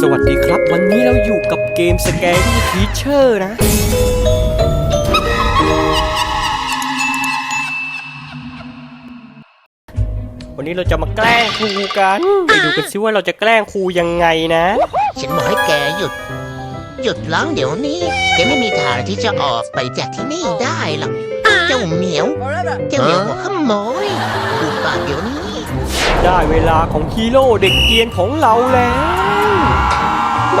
สวัสดีครับ วันนี้เราอยู่กับเกมสแกนทีเชอร์นะ วันนี้เราจะมาแกล้งครูกัน ไปดูกันซิว่าเราจะแกล้งครูยังไงนะ ฉันบอกให้แกหยุด หยุดร้องเดี๋ยวนี้ แกไม่มีทางที่จะออกไปจากที่นี่ได้หรอก เจ้าเหมียว เจ้าเหมียวหัวขโมยดูปากเดี๋ยวนี้ ได้เวลาของฮีโร่เด็กเกรียนของเราแล้ว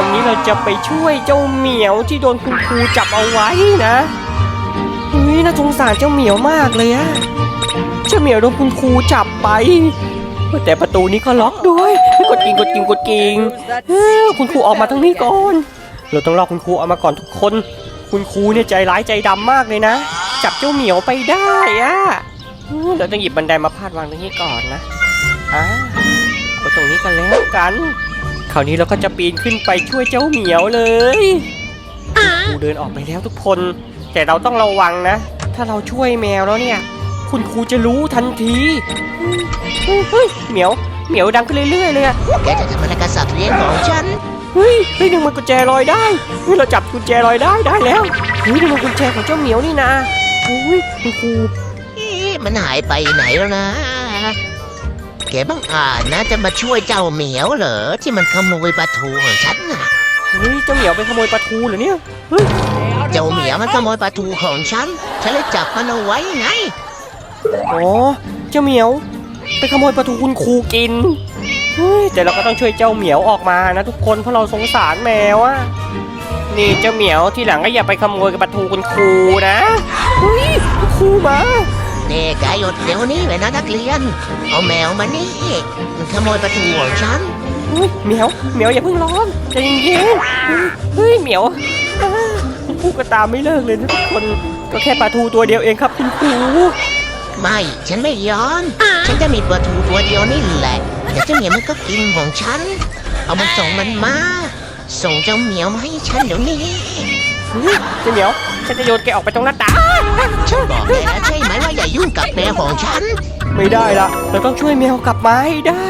วันนี้เราจะไปช่วยเจ้าเหมียวที่โดนคุณครูจับเอาไว้นะเฮ้ยน่าสงสารเจ้าเหมียวมากเลยอะเจ้าเหมียวโดนคุณครูจับไปแต่ประตูนี้ก็ล็อกด้วยกดกิ่งกดกิ่งกดกิ่งคุณครูออกมาทั้งนี้ก่อน เราต้องรอคุณครูออกมาก่อนทุกคน คุณครูเนี่ยใจร้ายใจดำมากเลยนะ จับเจ้าเหมียวไปได้อะเราต้องหยิบบันไดมาพาดวางตรงนี้ก่อนนะอ่ากดตรงนี้กันแล้วกันาวนี้เราก็จะปีนขึ้นไปช่วยเจ้าเหมียวเลยครูเดินออกไปแล้วทุกคน แต่เราต้องระวังนะ ถ้าเราช่วยแมวแล้วเนี่ย คุณครูจะรู้ทันทีเฮ้ยเฮ้ยเหมียวเหมียวดังขึ้นเรื่อยๆเลยอะแกจะทำอะไรกับสัตว์เลี้ยงของฉันเฮ้ยเฮ้ยดึงมันกุญแจลอยได้เฮ้ยเราจับกุญแจลอยได้ได้แล้วเฮ้ยดึงมันกุญแจของเจ้าเหมียวนี่นะเฮ้ยคุณครูเอ๊ะมันหายไปไหนแล้วนะ แกบังอาจนะจะมาช่วยเจ้าเหมียวเหรอที่มันขโมยปลาทูของฉันน่ะ เฮ้ยเจ้าเหมียวไปขโมยปลาทูเหรอเนี่ยเฮ้ยเจ้าเหมียวมันขโมยปลาทูของฉัน ฉันเลยจับมันเอาไว้ไง อ๋อเจ้าเหมียว ไปขโมยปลาทูคุณครูกินเฮ้ยแต่เราก็ต้องช่วยเจ้าเหมียวออกมานะทุกคนเพราะเราสงสารแมวอะนี่เจ้าเหมียวที่หลังก็อย่าไปขโมยกับปลาทูคุณครูนะเฮ้ยคุณครูมาเน่ แกหยุดเดี๋ยวนี้เลยนะนักเรียน เอาแมวมานี่มันขโมยปลาทูของฉันเฮ้ยเหมียวเหมียวอย่าเพิ่งร้องใจเย็นๆเฮ้ยเหมียวอ่าคุณครูก็ตามไม่เลิกเลยนะทุกคนก็แค่ปลาทูตัวเดียวเองครับคุณครูไม่ ฉันไม่ยอมฉันจะมีปลาทูตัวเดียวนี่แหละแต่เจ้าเหมียวมันก็กินของฉัน เอามันส่งมันมา ส่งเจ้าเหมียวมาให้ฉันเดี๋ยวนี้เฮ้ยเจ้าเหมียวฉันจะโยนแกออกไปตรงหน้าต่าง ฉันบอกแกแล้วใช่ไหมว่าอย่า แมวของฉัน ไม่ได้ละเราต้องช่วยแมวกลับมาให้ได้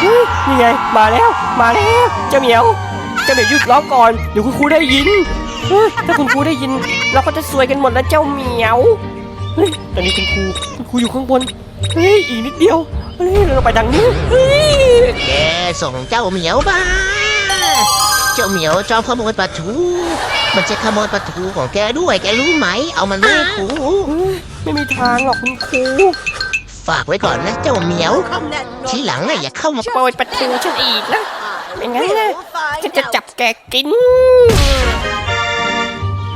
เฮ้ยนี่ไง มาแล้ว มาแล้วเจ้าเหมียวเจ้าเหมียวหยุดร้องก่อนเดี๋ยวคุณครูได้ยินเฮ้ยถ้าคุณครูได้ยิน เราก็จะซวยกันหมดแล้วเจ้าเหมียวเฮ้ยตอนนี้คุณครูคุณครูอยู่ข้างบนเฮ้ยอีกนิดเดียวเฮ้ยเราไปทางนี้เฮ้ย แกส่งเจ้าเหมียวมา เจ้าเหมียวจอมขโมยปลาทู มันจะขโมยปลาทูของแกด้วย แกรู้ไหม เอามันไม่ครูเฮ้ยไม่มีทางหรอกคุณครูฝากไว้ก่อนนะเจ้าเหมียว ทีหลังน่ะอย่าเข้ามาโปรยประตูฉันอีกนะไม่งั้นนะฉันจะจับแกกิน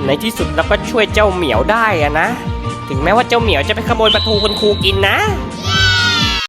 ในที่สุดเราก็ช่วยเจ้าเหมียวได้อะนะ ถึงแม้ว่าเจ้าเหมียวจะไปขโมยปลาทูคุณครูกินนะ